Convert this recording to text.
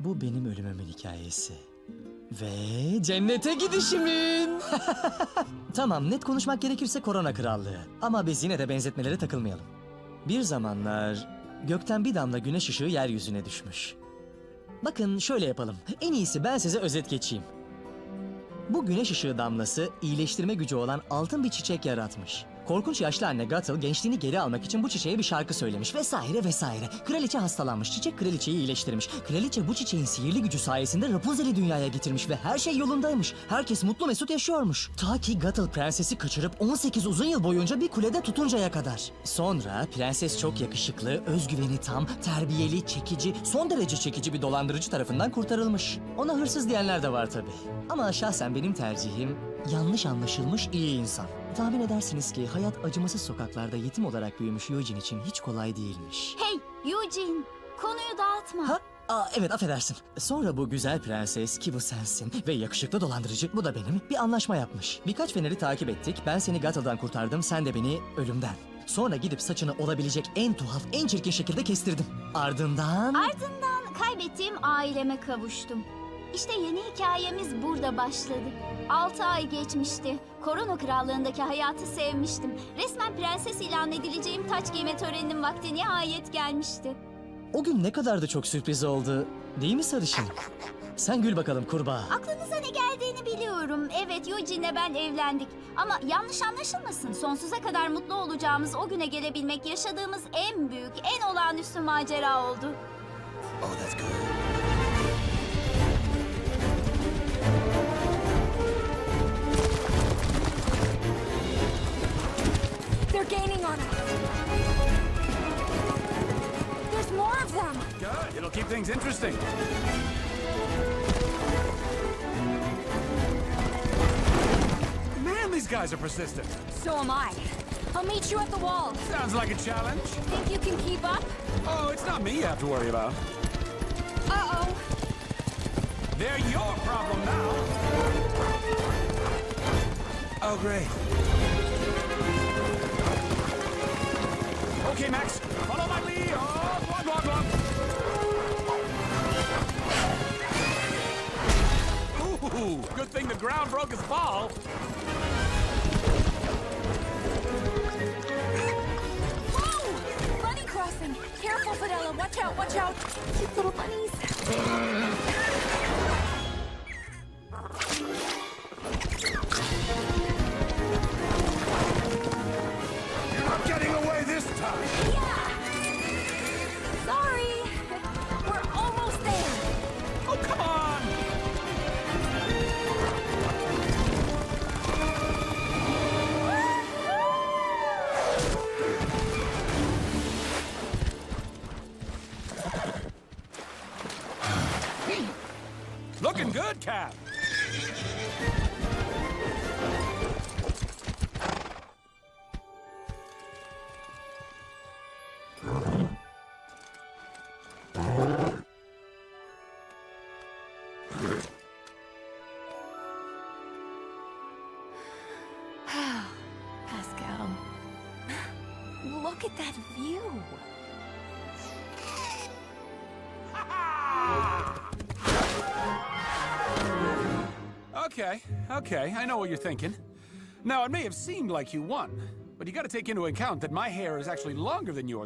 Bu benim ölümümün hikayesi. Ve cennete gidişimin. tamam net konuşmak gerekirse korona krallığı. Ama biz yine de benzetmelere takılmayalım. Bir zamanlar gökten bir damla güneş ışığı yeryüzüne düşmüş. Bakın şöyle yapalım. En iyisi ben size özet geçeyim. Bu güneş ışığı damlası iyileştirme gücü olan altın bir çiçek yaratmış. Korkunç yaşlı anne Gatel gençliğini geri almak için bu çiçeğe bir şarkı söylemiş vesaire vesaire. Kraliçe hastalanmış, çiçek kraliçeyi iyileştirmiş. Kraliçe bu çiçeğin sihirli gücü sayesinde Rapunzel'i dünyaya getirmiş ve her şey yolundaymış. Herkes mutlu mesut yaşıyormuş. Ta ki Gatel prensesi kaçırıp 18 uzun yıl boyunca bir kulede tutuncaya kadar. Sonra prenses çok yakışıklı, özgüveni tam, terbiyeli, çekici, son derece çekici bir dolandırıcı tarafından kurtarılmış. Ona hırsız diyenler de var tabii. Ama şahsen benim tercihim yanlış anlaşılmış iyi insan. Tahmin edersiniz ki hayat acımasız sokaklarda yetim olarak büyümüş Eugene için hiç kolay değilmiş. Hey Eugene, konuyu dağıtma. Ha? Aa, evet affedersin. Sonra bu güzel prenses ki bu sensin ve yakışıklı dolandırıcı bu da benim bir anlaşma yapmış. Birkaç feneri takip ettik. Ben seni Gata'dan kurtardım sen de beni ölümden. Sonra gidip saçını olabilecek en tuhaf, en çirkin şekilde kestirdim. Ardından... Ardından kaybettiğim aileme kavuştum. İşte yeni hikayemiz burada başladı. Altı ay geçmişti. Korona krallığındaki hayatı sevmiştim. Resmen prenses ilan edileceğim taç giyme töreninin vakti nihayet gelmişti. O gün ne kadar da çok sürpriz oldu. Değil mi sarışın? Sen gül bakalım kurbağa. Aklınıza ne geldiğini biliyorum. Evet Eugene'le ben evlendik. Ama yanlış anlaşılmasın. Sonsuza kadar mutlu olacağımız o güne gelebilmek yaşadığımız en büyük, en olağanüstü macera oldu. Oh, that's good. It'll keep things interesting. Man, these guys are persistent. So am I. I'll meet you at the wall. Sounds like a challenge. Think you can keep up? Oh, it's not me you have to worry about. Uh-oh. They're your problem now. Oh, great. Okay, Max, follow my lead. Oh, glug, glug, glug. Ooh, good thing the ground broke his fall. Whoa! Bunny crossing. Careful, Fidela. Watch out, watch out. Cute little bunnies. Good, Cap. Pascal. Look at that view. Okay, okay, I know what you're thinking. Now, it may have seemed like you won, but you gotta take into account that my hair is actually longer than yours.